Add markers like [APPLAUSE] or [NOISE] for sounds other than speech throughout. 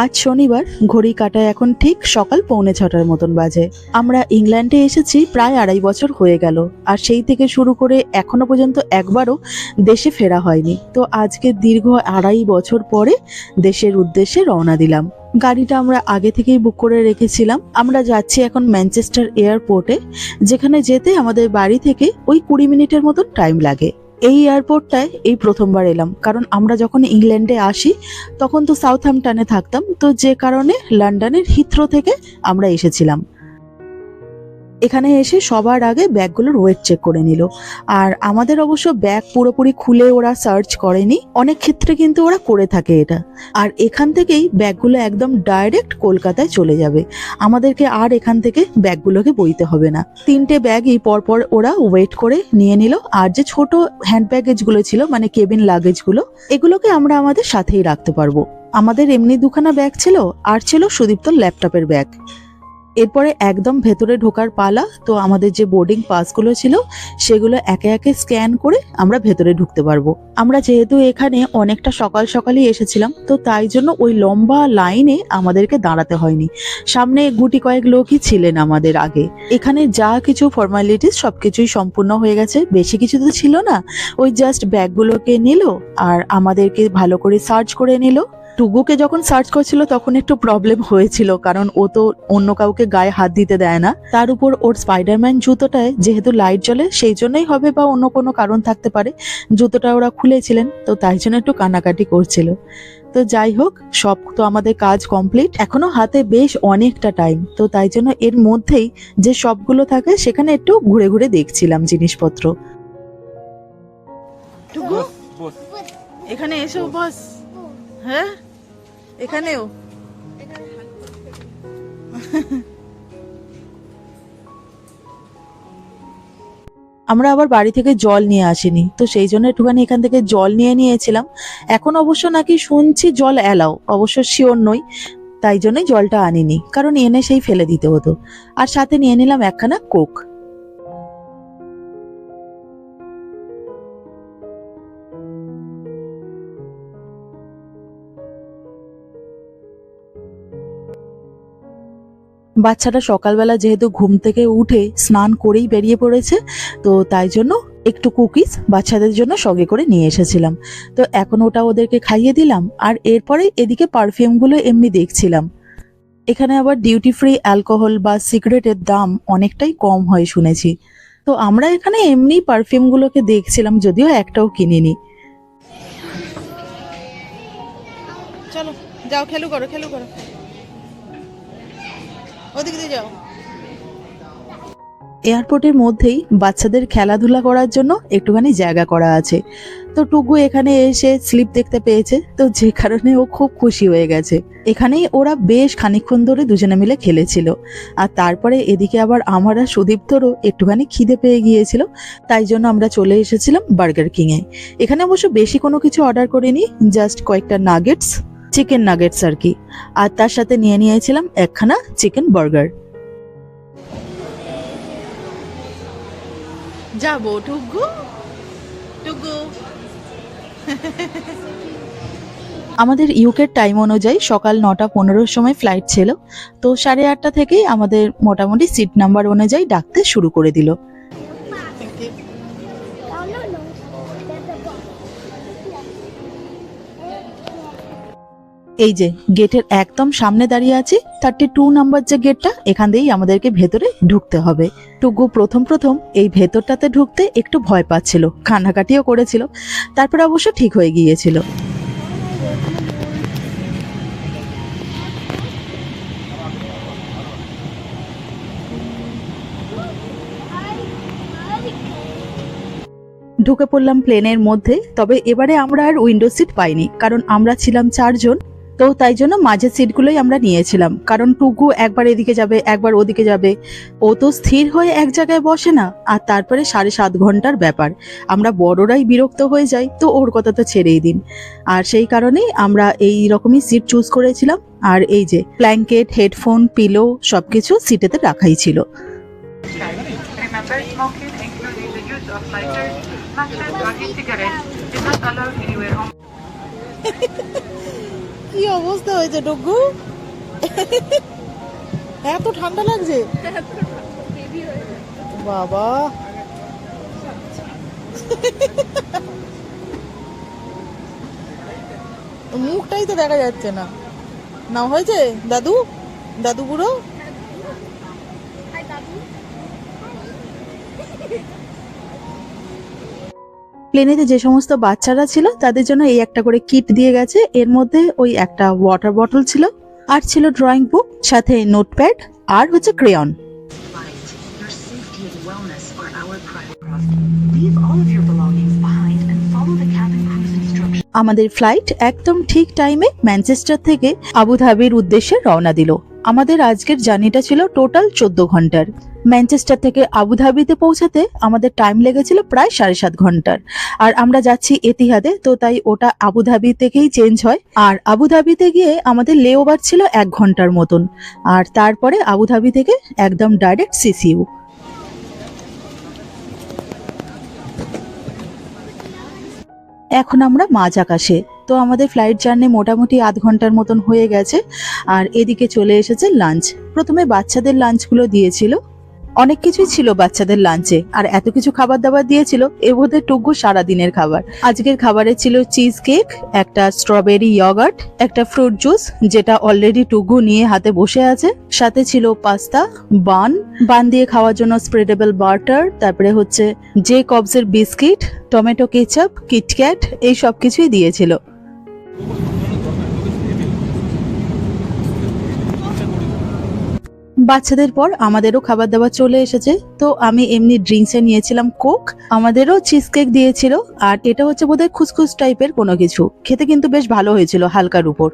আজ শনিবার, ঘড়ি কাটায় এখন ঠিক সকাল পৌনে ছটার মতন বাজে। আমরা ইংল্যান্ডে এসেছি প্রায় আড়াই বছর হয়ে গেল, আর সেই থেকে শুরু করে এখনও পর্যন্ত একবারও দেশে ফেরা হয়নি। তো আজকে দীর্ঘ আড়াই বছর পরে দেশের উদ্দেশ্যে রওনা দিলাম। গাড়িটা আমরা আগে থেকেই বুক করে রেখেছিলাম। আমরা যাচ্ছি এখন ম্যানচেস্টার এয়ারপোর্টে, যেখানে যেতে আমাদের বাড়ি থেকে ওই কুড়ি মিনিটের মতন টাইম লাগে। এই এয়ারপোর্টটায় এই প্রথমবার এলাম। কারণ আমরা যখন ইংল্যান্ডে আসি, তখন তো সাউথহ্যাম্পটনে থাকতাম। তো যে কারণে লন্ডনের হিথ্রো থেকে আমরা এসেছিলাম। এখানে এসে সবার আগে ব্যাগগুলোর ওয়েট চেক করে নিল। আর আমাদের অবশ্য ব্যাগ পুরোপুরি খুলে ওরা সার্চ করেনি, অনেক ক্ষেত্রে কিন্তু ওরা করে থাকে এটা। আর এখান থেকেই ব্যাগগুলো একদম ডাইরেক্ট কলকাতায় চলে যাবে। আমাদেরকে আর এখান থেকে ব্যাগগুলোকে বইতে হবে না। তিনটে ব্যাগই পরপর ওরা ওয়েট করে নিয়ে নিল। আর যে ছোট হ্যান্ড ব্যাগেজগুলো ছিল মানে কেবিন লাগেজগুলো এগুলোকে আমরা আমাদের সাথেই রাখতে পারব। আমাদের এমনি দুখানা ব্যাগ ছিল, আর ছিল সুদীপ্তর ল্যাপটপের ব্যাগ এরপরে একদম ভেতরে ঢোকার পালা, তো আমাদের যে বোর্ডিং পাসগুলো ছিল, সেগুলো একে একে স্ক্যান করে আমরা ভেতরে ঢুকতে পারব। আমরা যেহেতু এখানে অনেকটা সকাল সকালই এসেছিলাম, তো তাই জন্য ওই লম্বা লাইনে আমাদেরকে দাঁড়াতে হয়নি। সামনে গুটি কয়েক লোকই ছিলেন আমাদের আগে। এখানে যা কিছু ফর্মালিটিস সব কিছুই সম্পূর্ণ হয়ে গেছে, বেশি কিছু তো ছিল না। ওই জাস্ট ব্যাগগুলোকে নিল, আর আমাদেরকে ভালো করে সার্চ করে নিল। টুগুকে যখন সার্চ করছিল তখন একটু প্রবলেম হয়েছিল কারণ ও তো অন্য কাউকে গায়ে হাত দিতে দেয় না। তার উপর ওর স্পাইডারম্যান জুতোটায় যেহেতু লাইট জ্বলে সেই জন্যই হবে বা অন্য কোনো কারণ থাকতে পারে। জুতোটা ওরা খুলেছিলেন তো তাই জন্য একটু কানাকাটি করছিল। তো যাই হোক সব তো আমাদের কাজ কমপ্লিট এখনও হাতে বেশ অনেকটা টাইম তো তাই জন্য এর মধ্যেই যে সবগুলো থাকে সেখানে একটু ঘুরে ঘুরে দেখছিলাম জিনিসপত্র। এখানে এসো বস। হ্যাঁ? এখানেও? আমরা আবার বাড়ি থেকে জল নিয়ে আসিনি, তো সেই জন্য একটুখানি এখান থেকে জল নিয়ে নিয়েছিলাম। এখন অবশ্য নাকি শুনছি জল এলাও, অবশ্য শিওর নই, তাই জন্যই জলটা আনিনি, কারণ এনে সেই ফেলে দিতে হতো। আর সাথে নিয়ে নিলাম একখানা কোক। বাচ্চাটা সকালবেলা যেহেতু ঘুম থেকে উঠে স্নান করেই বেরিয়ে পড়েছে, তো তাই জন্য একটু কুকিজ বাচ্চাদের জন্য সঙ্গে করে নিয়ে এসেছিলাম। তো এখন ওটা ওদেরকে খাইয়ে দিলাম আর এরপরে এদিকে পারফিউমগুলো এমনি দেখছিলাম। এখানে আবার ডিউটি ফ্রি অ্যালকোহল বা সিগারেটের দাম অনেকটাই কম হয় শুনেছি। তো আমরা এখানে এমনি পারফিউমগুলোকে দেখছিলাম, যদিও একটাও কিনিনি। চলো, যাও, খেলু করো খেলু করো। এয়ারপোর্টের মধ্যেই বাচ্চাদের খেলাধুলা করার জন্য একটুখানি জায়গা করা আছে। তো টুকু এখানে এসে স্লিপ দেখতে পেয়েছে, তো যে কারণে ও খুব খুশি হয়ে গেছে। এখানেই ওরা বেশ খানিকক্ষণ ধরে দুজনে মিলে খেলেছিল। আর তারপরে এদিকে আবার আমার আর সুদীপ্তরও একটুখানি খিদে পেয়ে গিয়েছিল, তাই জন্য আমরা চলে এসেছিলাম বার্গার কিংয়ে এখানে অবশ্য বেশি কোনো কিছু অর্ডার করিনি জাস্ট কয়েকটা নাগেটস চিকেন নাগেটস আর কি। আর তার সাথে নিয়ে নিয়েছিলাম একখানা চিকেন বার্গার। যাব আমাদের ইউকের টাইম অনুযায়ী সকাল নটা পনেরোর সময় ফ্লাইট ছিল। তো সাড়ে আটটা থেকেই আমাদের মোটামুটি সিট নাম্বার অনুযায়ী ডাকতে শুরু করে দিল। এই যে, গেটের একদম সামনে দাঁড়িয়ে আছি থার্টি টু নাম্বার যে গেটটা, এখান দিয়েই আমাদেরকে ভেতরে ঢুকতে হবে। টুকু প্রথম প্রথম এই ভেতরটাতে ঢুকতে একটু ভয় পাচ্ছিল, কান্নাকাটিও করেছিল, তারপরে অবশ্য ঠিক হয়ে গিয়েছিল। ঢুকে পড়লাম প্লেনের মধ্যে, তবে এবারে আমরা আর উইন্ডো সিট পাইনি, কারণ আমরা ছিলাম চারজন। তো তাই জন্য মাঝের সিটগুলোই আমরা নিয়েছিলাম। কারণ টুকু একবার এদিকে যাবে একবার ওদিকে যাবে। ও তো স্থির হয়ে এক জায়গায় বসে না আর তারপরে সাড়ে সাত ঘণ্টার ব্যাপার। আমরা বড়রাই বিরক্ত হয়ে যাই তো ওর কথা তো ছেড়েই দিন। আর সেই কারণেই আমরা এই রকমই সিট চুজ করেছিলাম। আর এই যে ব্ল্যাঙ্কেট হেডফোন পিলো সবকিছু সিটেতে রাখাই ছিল। matches, [LAUGHS] or e-cigarettes, [LAUGHS] is not allowed anywhere on কি অবস্থা হয়েছে, ডুগু? এত ঠান্ডা লাগছে? বাবা। মুখটাই তো দেখা যাচ্ছে না। না হয়েছে? দাদু? দাদু বুড়ো? প্লেনেতে যে সমস্ত বাচ্চারা ছিল, তাদের জন্য এই একটা করে কিট দিয়ে গেছে এর মধ্যে ওই একটা ওয়াটার বটল ছিল, আর ছিল ড্রয়িং বুক সাথে নোটপ্যাড আর হচ্ছে ক্রেয়ন. আমাদের ফ্লাইট একদম ঠিক টাইমে ম্যানচেস্টার থেকে আবুধাবির উদ্দেশ্যে রওনা দিল আমাদের আজকের জার্নিটা ছিল টোটাল চোদ্দ ঘণ্টার। ম্যানচেস্টার থেকে আবুধাবিতে পৌঁছাতে আমাদের টাইম লেগেছিল প্রায় সাড়ে সাত ঘণ্টার। আর আমরা যাচ্ছি এতিহাদে, তো তাই ওটা আবুধাবি থেকেই চেঞ্জ হয়। আর আবুধাবিতে গিয়ে আমাদের লেওভার ছিল এক ঘণ্টার মতন। আর তারপরে আবুধাবি থেকে একদম ডাইরেক্ট সিসিউ এখন আমরা মাঝ আকাশে। তো আমাদের ফ্লাইট জার্নি মোটামুটি আধ ঘণ্টার মতন হয়ে গেছে। আর এদিকে চলে এসেছে লাঞ্চ প্রথমে বাচ্চাদের লাঞ্চগুলো দিয়েছিল। অনেক কিছুই ছিল বাচ্চাদের লাঞ্চে আর এত কিছু খাবার দাবার দিয়েছিল এ বোধহয় টুকু সারা দিনের খাবার। আজকের খাবারে ছিল চিজ কেক একটা স্ট্রবেরি ইয়গার্ট একটা ফ্রুট জুস যেটা অলরেডি টুকু নিয়ে হাতে বসে আছে। সাথে ছিল পাস্তা বান বান দিয়ে খাওয়ার জন্য স্প্রেডেবল বাটার তারপরে হচ্ছে জে কবসের বিস্কিট টমেটো কেচাপ কিটক্যাট এই সব কিছুই দিয়েছিল। বাচ্চাদের পর আমাদেরও খাবার দাবার চলে এসেছে। তো আমি এমনি ড্রিঙ্কসে নিয়েছিলাম কোক আমাদেরও চিজ কেক দিয়েছিল, আর এটা হচ্ছে বোধহয় খুসখুস টাইপের কোনো কিছু। খেতে কিন্তু বেশ ভালো হয়েছিল হালকার উপর।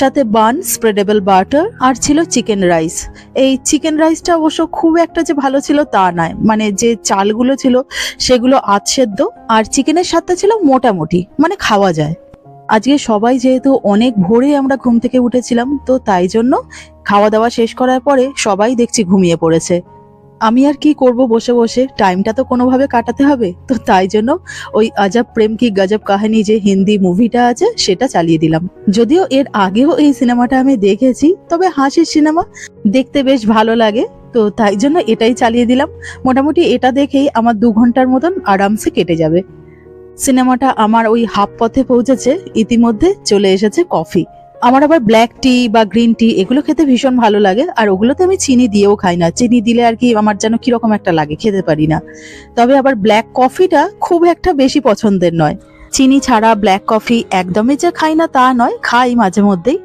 সাথে বান স্প্রেডেবল বাটার আর ছিল চিকেন রাইস এই চিকেন রাইসটা অবশ্য খুব একটা যে ভালো ছিল তা নয়। মানে যে চালগুলো ছিল সেগুলো আধসেদ্ধ, আর চিকেনের স্বাদটা ছিল মোটামুটি মানে খাওয়া যায়। আজকে সবাই যেহেতু অনেক ভোরে আমরা ঘুম থেকে উঠেছিলাম, তো তাই জন্য খাওয়া দাওয়া শেষ করার পরে সবাই দেখছি ঘুমিয়ে পড়েছে। আমি আর কি করব বসে বসে? টাইমটা তো কোনোভাবে কাটাতে হবে। তো তাই জন্য ওই আজব প্রেম কি গজব কাহিনী যে হিন্দি মুভিটা আছে, সেটা চালিয়ে দিলাম। যদিও এর আগেও এই সিনেমাটা আমি দেখেছি, তবে হাসির সিনেমা দেখতে বেশ ভালো লাগে। তো তাই জন্য এটাই চালিয়ে দিলাম। মোটামুটি এটা দেখেই আমার দু ঘণ্টার মতন আরামসে কেটে যাবে। সিনেমাটা আমার ওই হাফ পথে পৌঁছেছে, ইতিমধ্যে চলে এসেছে কফি। আমার আবার ব্ল্যাক টি বা গ্রিন টি, এগুলো খেতে ভীষণ ভালো লাগে, আর ওগুলোতে আমি চিনি দিয়েও খাই না। চিনি দিলে আর কি আমার যেন কীরকম একটা লাগে, খেতে পারি না। তবে আবার ব্ল্যাক কফিটা খুব একটা বেশি পছন্দের নয়। চিনি ছাড়া ব্ল্যাক কফি একদমই যে খাই না তা নয়, খাই মাঝে মধ্যেই।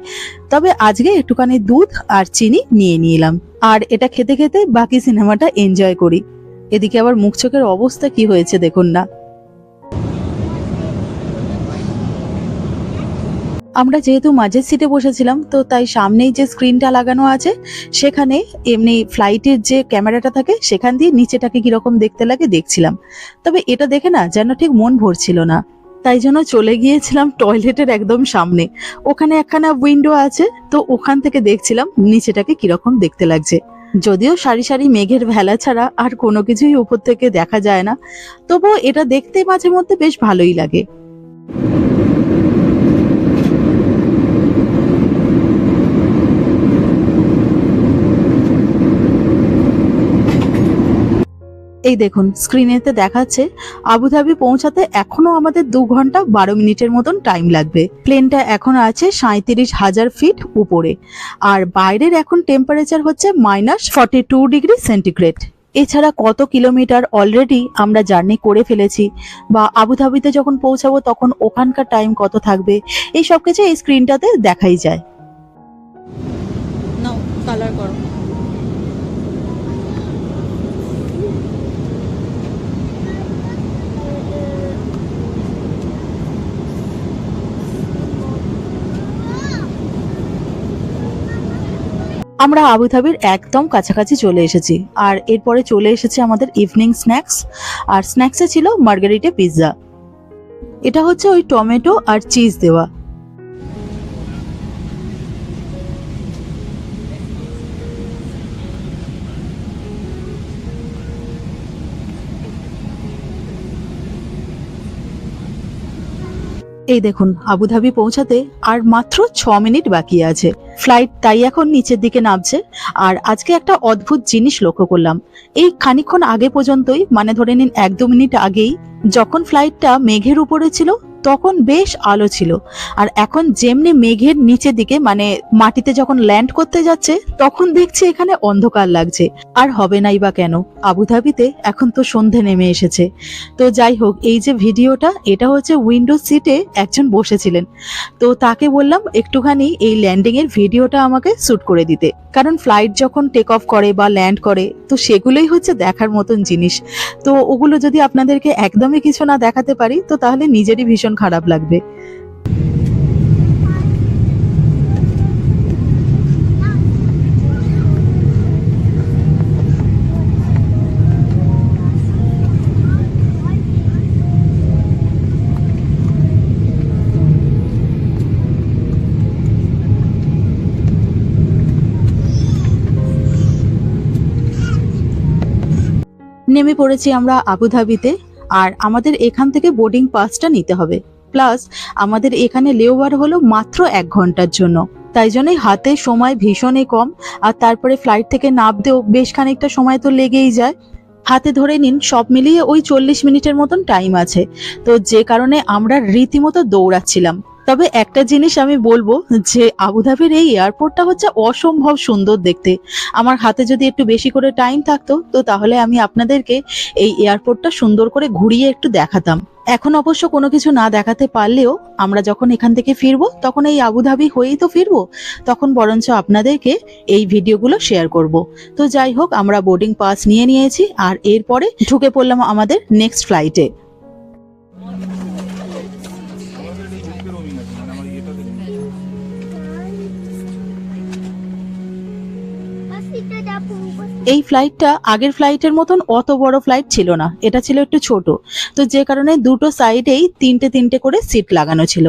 তবে আজকে একটুখানি দুধ আর চিনি নিয়ে নিলাম, আর এটা খেতে খেতে বাকি সিনেমাটা এনজয় করি। এদিকে আবার মুখ চোখের অবস্থা কি হয়েছে দেখুন না। আমরা যেহেতু মাঝের সিটে বসেছিলাম, তো তাই সামনেই যে স্ক্রিনটা লাগানো আছে, সেখানে এমনি ফ্লাইটের যে ক্যামেরাটা থাকে, সেখান দিয়ে নিচেটাকে কীরকম দেখতে লাগে দেখছিলাম। তবে এটা দেখে না যেন ঠিক মন ভরছিল না। তাই জন্য চলে গিয়েছিলাম টয়লেটের একদম সামনে। ওখানে একখানা উইন্ডো আছে, তো ওখান থেকে দেখছিলাম নিচেটাকে কীরকম দেখতে লাগছে। যদিও সারি সারি মেঘের ভেলা ছাড়া আর কোনো কিছুই উপর থেকে দেখা যায় না, তবুও এটা দেখতে মাঝে মধ্যে বেশ ভালোই লাগে। এই দেখুন স্ক্রিনেতে দেখাচ্ছে, আবুধাবি পৌঁছাতে এখনও আমাদের দু ঘণ্টা বারো মিনিটের মতন টাইম লাগবে। প্লেনটা এখন আছে সাঁত্রিশ হাজার ফিট উপরে। আর বাইরের এখন টেম্পারেচার হচ্ছে minus forty two degree centigrade এছাড়া কত কিলোমিটার অলরেডি আমরা জার্নি করে ফেলেছি বা আবুধাবিতে যখন পৌঁছাবো তখন ওখানকার টাইম কত থাকবে, এই সব কিছু এই স্ক্রিনটাতে দেখাই যায়। কালার করো। আমরা আবুধাবির একদম কাছাকাছি চলে এসেছি। আর এরপরে চলে এসেছে আমাদের ইভিনিং স্ন্যাক্স আর স্ন্যাক্সে ছিল মার্গারিটে পিৎজা। এটা হচ্ছে ওই টমেটো আর চিজ দেওয়া। এই দেখুন, আবুধাবি পৌঁছাতে আর মাত্র ছ মিনিট বাকি আছে। ফ্লাইট তাই এখন নিচের দিকে নামছে। আর আজকে একটা অদ্ভুত জিনিস লক্ষ্য করলাম। এই খানিক্ষণ আগে পর্যন্তই মানে ধরে নিন এক দু মিনিট আগেই, যখন ফ্লাইটটা মেঘের উপরে ছিল তখন বেশ আলো ছিল। আর এখন যেমনি মেঘের নিচে দিকে মানে মাটিতে যখন ল্যান্ড করতে যাচ্ছে, তখন দেখছি এখানে অন্ধকার লাগছে। আর হবে নাই বা কেন? আবুধাবিতে এখন তো সন্ধে নেমে এসেছে। তো যাই হোক, এই যে ভিডিওটা, এটা হচ্ছে উইন্ডো সিটে একজন বসেছিলেন। তো তাকে বললাম একটুখানি এই ল্যান্ডিং এর ভিডিওটা আমাকে শ্যুট করে দিতে। কারণ ফ্লাইট যখন টেক অফ করে বা ল্যান্ড করে, তো সেগুলোই হচ্ছে দেখার মতন জিনিস। তো ওগুলো যদি আপনাদেরকে একদমই কিছু না দেখাতে পারি, তো তাহলে নিজেরই ভীষণ খারাপ লাগবে। নেমে পড়েছি আমরা আবুধাবিতে। আর আমাদের এখান থেকে বোর্ডিং পাসটা নিতে হবে। প্লাস আমাদের এখানে লেওয়ার হলো মাত্র এক ঘণ্টার জন্য। তাই জন্যই হাতে সময় ভীষণই কম, আর তারপরে ফ্লাইট থেকে নামতেও বেশ খানিকটা সময় তো লেগেই যায়। হাতে ধরে নিন, সব মিলিয়ে ওই চল্লিশ মিনিটের মতন টাইম আছে। তো যে কারণে আমরা রীতিমতো দৌড়াচ্ছিলাম। তবে একটা জিনিস আমি বলব যে আবুধাবির এই এয়ারপোর্টটা হচ্ছে অসম্ভব সুন্দর দেখতে। আমার হাতে যদি একটু বেশি করে টাইম থাকতো, তো তাহলে আমি আপনাদেরকে এই এয়ারপোর্টটা সুন্দর করে ঘুরিয়ে একটু দেখাতাম। এখন অবশ্য কোনো কিছু না দেখাতে পারলেও আমরা যখন এখান থেকে ফিরবো, তখন এই আবুধাবি হয়েই তো ফিরবো, তখন বরঞ্চ আপনাদেরকে এই ভিডিওগুলো শেয়ার করব। তো যাই হোক, আমরা বোর্ডিং পাস নিয়ে নিয়েছি, আর এরপরে ঢুকে পড়লাম আমাদের নেক্সট ফ্লাইটে এই ফ্লাইটটা আগের ফ্লাইটের মতন অত বড় ফ্লাইট ছিল না। এটা ছিল একটু ছোট। তো যে কারণে দুটো সাইডেই তিনটে তিনটে করে সিট লাগানো ছিল।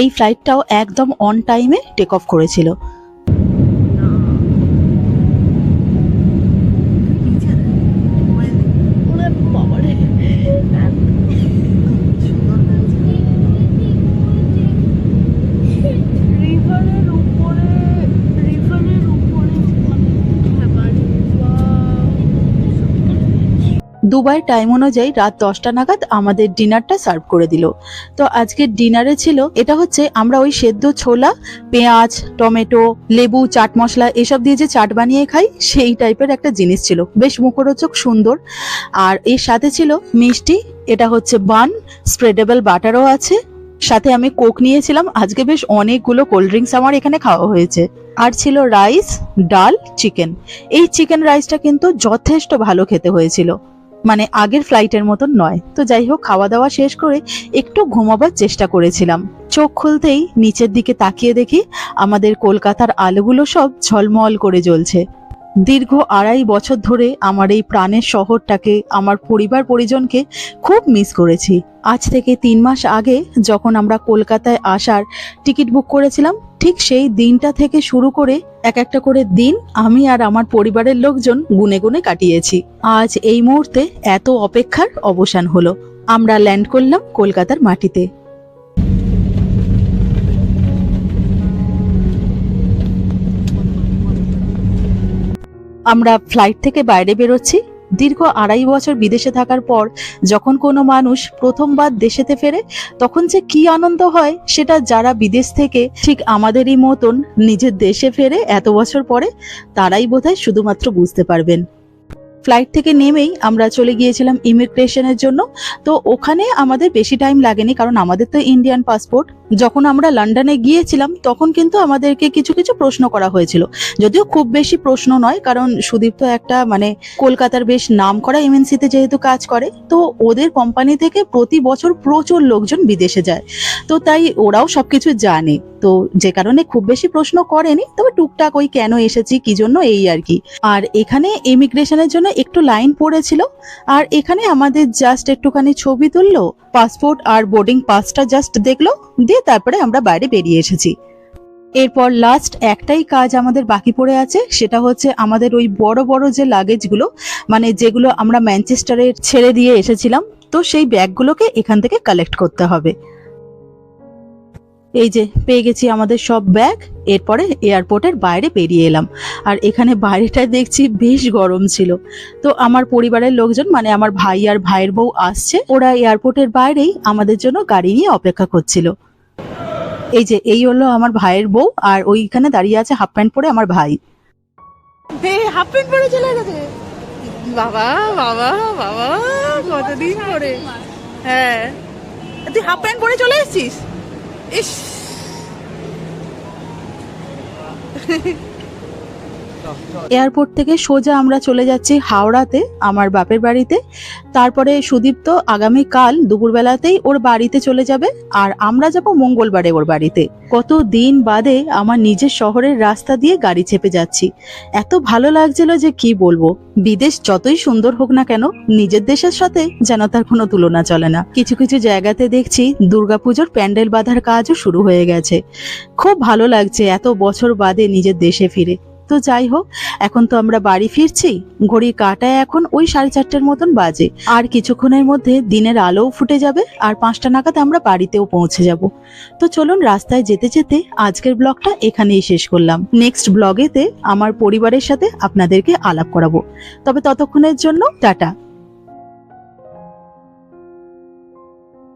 এই ফ্লাইটটাও একদম অন টাইমে টেক অফ করেছিল। দুবাই টাইম অনুযায়ী রাত দশটা নাগাদ আমাদের ডিনারটা সার্ভ করে দিল। তো আজকের ডিনারে ছিল, এটা হচ্ছে আমরা ওই সেদ্ধ ছোলা, পেঁয়াজ, টমেটো, লেবু, চাট মশলা এসব দিয়ে যে চাট বানিয়ে খাই, সেই টাইপের একটা জিনিস ছিল। বেশ মুখরোচক, সুন্দর। আর এর সাথে ছিল মিষ্টি, এটা হচ্ছে বান স্প্রেডেবল বাটারও আছে। সাথে আমি কোক নিয়েছিলাম, আজকে বেশ অনেকগুলো কোল্ড ড্রিঙ্কস আমার এখানে খাওয়া হয়েছে। আর ছিল রাইস ডাল চিকেন এই চিকেন রাইসটা কিন্তু যথেষ্ট ভালো খেতে হয়েছিল। মানে আগের ফ্লাইটের মতন নয়। তো যাই হোক খাওয়া দাওয়া শেষ করে একটু ঘুমাবার চেষ্টা করেছিলাম। চোখ খুলতেই নিচের দিকে তাকিয়ে দেখি আমাদের কলকাতার আলোগুলো সব ঝলমল করে জ্বলছে। দীর্ঘ আড়াই বছর ধরে আমার এই প্রাণের শহরটাকে, আমার পরিবার পরিজনকে খুব মিস করেছি। আজ থেকে তিন মাস আগে যখন আমরা কলকাতায় আসার টিকিট বুক করেছিলাম, ঠিক সেই দিনটা থেকে শুরু করে এক একটা করে দিন আমি আর আমার পরিবারের লোকজন গুনে গুনে কাটিয়েছি। আজ এই মুহূর্তে এত অপেক্ষার অবসান হলো। আমরা ল্যান্ড করলাম কলকাতার মাটিতে। আমরা ফ্লাইট থেকে বাইরে বেরোচ্ছি। দীর্ঘ আড়াই বছর বিদেশে থাকার পর যখন কোনো মানুষ প্রথমবার দেশেতে ফেরে, তখন যে কি আনন্দ হয় সেটা যারা বিদেশ থেকে ঠিক আমাদেরই মতন নিজের দেশে ফেরে এত বছর পরে, তারাই বোধহয় শুধুমাত্র বুঝতে পারবেন। ফ্লাইট থেকে নেমেই আমরা চলে গিয়েছিলাম ইমিগ্রেশনের জন্য। তো ওখানে আমাদের বেশি টাইম লাগেনি, কারণ আমাদের তো ইন্ডিয়ান পাসপোর্ট যখন আমরা লন্ডনে গিয়েছিলাম, তখন কিন্তু আমাদেরকে কিছু কিছু প্রশ্ন করা হয়েছিল। যদিও খুব বেশি প্রশ্ন নয়, কারণ সুদীপ তো একটা মানে কলকাতার বেশ নাম করা এমএনসিতে যেহেতু কাজ করে, তো ওদের কোম্পানি থেকে প্রতি বছর প্রচুর লোকজন বিদেশে যায়। তো তাই ওরাও সবকিছু জানে। তো যে কারণে খুব বেশি প্রশ্ন করেনি, তবে টুকটাক ওই কেন এসেছি, কি জন্য এই আর কি। আর এখানে ইমিগ্রেশনের জন্য একটু লাইন পড়েছিল, আর এখানে আমাদের জাস্ট একটুখানি ছবি তুললো পাসপোর্ট আর বোর্ডিং পাসটা জাস্ট দেখল, দিয়ে তারপরে আমরা বাইরে বেরিয়ে এসেছি। এরপর লাস্ট একটাই কাজ আমাদের বাকি পড়ে আছে, সেটা হচ্ছে আমাদের ওই বড় বড় যে লাগেজগুলো মানে যেগুলো আমরা ম্যানচেস্টারে ছেড়ে দিয়ে এসেছিলাম, তো সেই ব্যাগগুলোকে এখান থেকে কালেক্ট করতে হবে। এই যে পেয়ে গেছি আমাদের সব ব্যাগ, এরপরে এয়ারপোর্টের বাইরে বেরিয়ে এলাম। আর এখানে বাইরেটা দেখছি বেশ গরম ছিল। তো আমার পরিবারের লোকজন মানে আমার ভাই আর ভাইয়ের বউ আসছে, ওরা এয়ারপোর্টের বাইরেই আমাদের জন্য গাড়ি নিয়ে অপেক্ষা করছিল। এই যে, এই হলো আমার ভাইয়ের বউ, আর ওইখানে দাঁড়িয়ে আছে হাফ প্যান্ট পরে আমার ভাই। হাফ প্যান্ট পরে চলে গেছে? বাবা বাবা বাবা, কতদিন পরে? হ্যাঁ। তুই হাফ প্যান্ট পরে চলে এসেছিস? Ish! [LAUGHS] এয়ারপোর্ট থেকে সোজা আমরা চলে যাচ্ছি হাওড়াতে, আমার বাপের বাড়িতে। তারপরে সুদীপ তো আগামীকাল দুপুরবেলাতেই ওর বাড়িতে চলে যাবে, আর আমরা যাব মঙ্গলবারে ওর বাড়িতে। কত দিন বাদে আমার নিজের শহরের রাস্তা দিয়ে গাড়ি চেপে যাচ্ছি। এত ভালো লাগছিল যে কি বলব? বিদেশ যতই সুন্দর হোক না কেন, নিজের দেশের সাথে যেন তার কোনো তুলনা চলে না। কিছু কিছু জায়গাতে দেখছি দুর্গাপুজোর প্যান্ডেল বাঁধার কাজও শুরু হয়ে গেছে। খুব ভালো লাগছে এত বছর বাদে নিজের দেশে ফিরে। তো যাই হোক, এখন তো আমরা বাড়ি ফিরছি। ঘড়ির কাটায় এখন ওই সাড়ে চারটের মতন বাজে। আর কিছুক্ষণের মধ্যে দিনের আলোও ফুটে যাবে আর পাঁচটা নাগাদ আমরা বাড়িতেও পৌঁছে যাব। তো চলুন রাস্তায় যেতে যেতে আজকের ব্লগটা এখানেই শেষ করলাম। নেক্সট ব্লগেতে আমার পরিবারের সাথে আপনাদেরকে আলাপ করাবো। তবে ততক্ষণের জন্য টাটা।